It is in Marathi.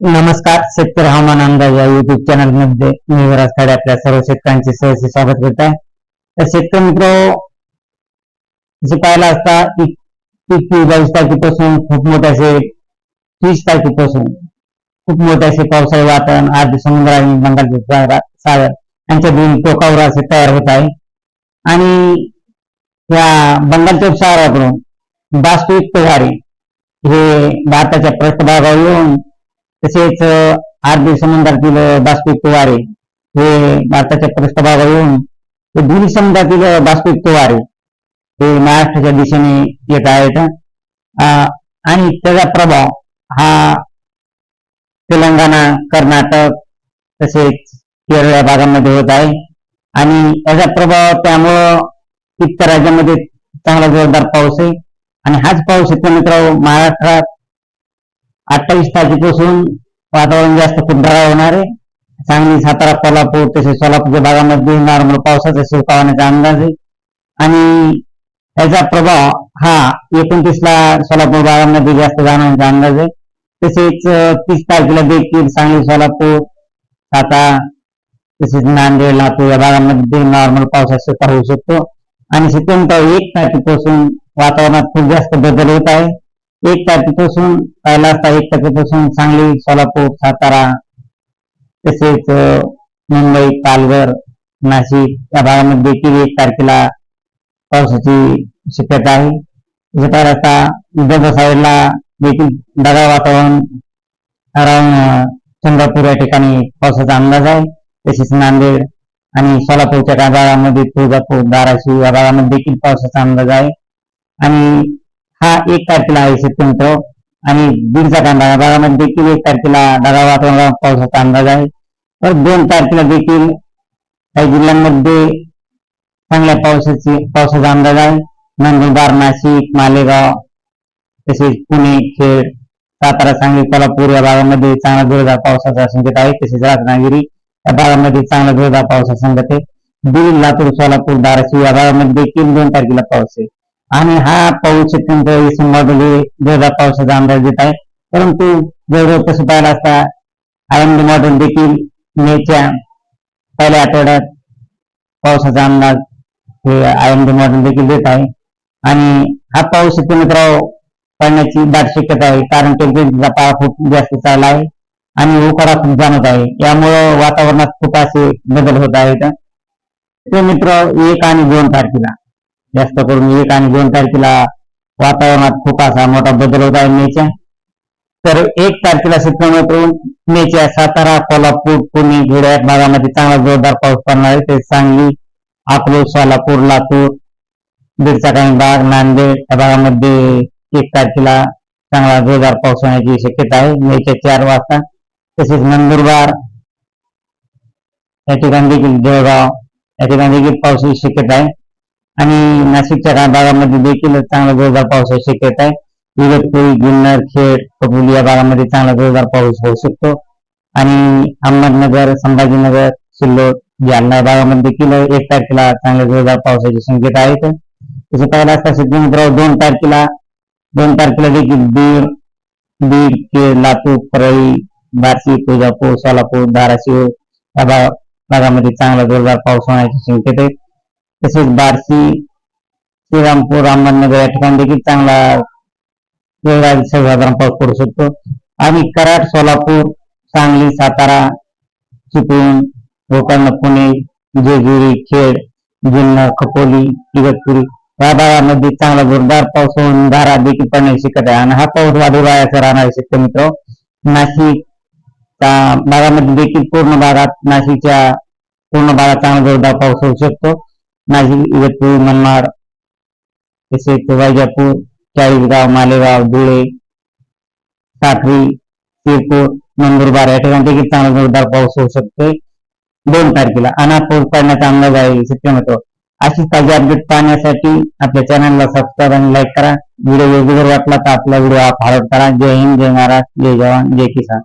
नमस्कार शेतकरी हवामान अंदाज या युट्यूब चॅनलमध्ये मी विराज खाडे आपल्या सर्व शेतकऱ्यांचे सहर्ष स्वागत करत आहे. तर शेतकरी मित्र जसे पाहिला असता बावीस तारखेपासून खूप मोठे असे तीस तारखेपासून खूप मोठे असे पावसाळी वातावरण आरबी समुद्र आणि बंगालचे सागर सागर यांच्या दोन टोकावर असे तयार होत आहे. आणि या बंगालच्या उपसागराकडून बाष्पयुक्त वारे हे भारताच्या पृष्ठभागावर येऊन तसेच अरबी समुद्रातील बाष्पयुक्त वारे हे भारताच्या पृष्ठभागावर येऊन हे दोन्ही समुद्रातील बाष्पयुक्त वारे हे महाराष्ट्राच्या दिशेने येत आहेत. आणि त्याचा प्रभाव हा तेलंगणा कर्नाटक तसेच केरळ या भागामध्ये होत आहे. आणि याचा प्रभाव त्यामुळं इतर राज्यामध्ये चांगला जोरदार पाऊस आहे. आणि हाच पाऊस इथं मित्र महाराष्ट्रात अठ्ठावीस तारखेपासून वातावरण जास्त खूप होणार आहे. सांगली सातारा कोल्हापूर तसेच सोलापूरच्या भागामध्ये नॉर्मल पावसाचा शिवकावण्याचा अंदाज आहे. आणि याचा प्रभाव हा एकोणतीस ला सोलापूर भागामध्ये जास्त जाणवण्याचा अंदाज आहे. तसेच तीस तारखेला देखील सांगली सोलापूर सातारा तसेच नांदेड लातूर या भागामध्ये नॉर्मल पावसाचा शिवका होऊ शकतो. आणि सितंबर एक तारखेपासून वातावरणात खूप जास्त बदल होत आहे. एक तारखेपासून पहिला असता एक तारखेपासून सांगली सोलापूर सातारा तसेच मुंबई पालघर नाशिक या भागामध्ये देखील एक तारखेला पावसाची शक्यता आहे. जसं पाहिलं असता विदर्भ साईडला देखील ढगाळ वातावरण अराउंड चंद्रपूर या ठिकाणी पावसाचा अंदाज आहे. तसेच नांदेड आणि सोलापूरच्या भागामध्ये तुळजापूर धाराशिव या भागामध्ये देखील पावसाचा अंदाज आहे. आणि हा एक तारखेला आहे शेतकरी आणि दीडचा कांदा भागामध्ये देखील एक तारखेला ढगाळ वातावरण पावसाचा अंदाज आहे. तर दोन तारखेला देखील काही जिल्ह्यांमध्ये चांगल्या पावसाची पावसाचा अंदाज आहे. नंदुरबार नाशिक मालेगाव तसेच पुणे खेड सातारा सांगली कोल्हापूर या भागामध्ये चांगला जोरदार पावसाचा संकेत आहे. तसेच रत्नागिरी या भागामध्ये चांगला जोरदार पावसाचा संकेत आहे. बीड लातूर सोलापूर धाराशिव या भागामध्ये देखील दोन तारखेला पाऊस आहे. आणि हा पाऊस शेतकऱ्यांच्या संभागामध्ये जोरदार पावसाचा अंदाज देत आहे. परंतु जवळजवळ तसं पाहिलं असता आय एम मॉडेल देखील मेच्या पहिल्या आठवड्यात पावसाचा अंदाज हे आय एम मॉडेल देखील देत आहे. आणि हा पाऊस शेतकरी पडण्याची दाट शक्यता आहे कारण टेम्परेचरचा पारा खूप जास्त चालला आहे आणि उकाडा खूप जाणवत आहे. यामुळं वातावरणात खूप असे बदल होत आहेत. ते मित्र एक आणि दोन तारखेला जास्त करून एक आणि दोन तारखेला वातावरणात खूप असा मोठा बदल होता मेच्या तर एक तारखेला करून मेच्या सातारा कोल्हापूर पुणे धुळे भागामध्ये चांगला जोरदार पाऊस पडणार आहे ते सांगली अकलूज सोलापूर लातूर बीडचा काही भाग नांदेड या भागामध्ये एक तारखेला चांगला जोरदार पाऊस होण्याची शक्यता आहे मेच्या चार वाजता तसेच नंदुरबार या ठिकाणी देखील जळगाव या ठिकाणी देखील शक्यता आहे आणि नाशिकच्या काही भागामध्ये देखील चांगला जोरदार पावसाची शक्यता आहे. इगतपुरी जुन्नर खेड कबुली या भागामध्ये चांगला जोरदार पाऊस होऊ शकतो. आणि अहमदनगर संभाजीनगर सिल्लोड जालना भागामध्ये देखील एक तारखेला चांगल्या जोरदार पावसाची संकेत आहेत तसे पाहिलं असता सिद्धेश्वर दोन तारखेला दोन तारखेला देखील बीड बीड केळ लातूर परळी बार्शी तुळजापूर सोलापूर धाराशिव या भागामध्ये चांगला जोरदार पाऊस होण्याची संकेत आहे. तसेच बार्शी श्रीरामपूर अहमदनगर या ठिकाणी देखील चांगला वेगळा पाऊस पडू शकतो. आणि कराड सोलापूर सांगली सातारा चिपळूण गोकर्ण पुणे जेजुरी खेड जुन्नर खपोली इगतपुरी या भागामध्ये चांगला जोरदार पाऊस होऊन धारा देखील पडण्याची शक्यता आहे. आणि हा पाऊस वादळाचा राहणार शक्य मित्र नाशिक भागामध्ये देखील पूर्ण भागात नाशिकच्या पूर्ण भागात चांगला जोरदार पाऊस होऊ शकतो. नाशिक इगतपूर मनमाड तसेच वैजापूर चाळीसगाव मालेगाव धुळे साखरी शिरपूर नंदुरबार या ठिकाणी चांगला जोरदार पाऊस होऊ शकते. दोन तारखेला अना पाऊस पडण्याचा अंदाज आहे शक्यतो अशी ताजी अपडेट पाहण्यासाठी आपल्या चॅनलला सबस्क्राईब आणि लाईक करा. व्हिडिओ योग्य जर वाटला तर आपला व्हिडिओ फॉलो करा. जय हिंद जय महाराष्ट्र जय जवान जय किसान.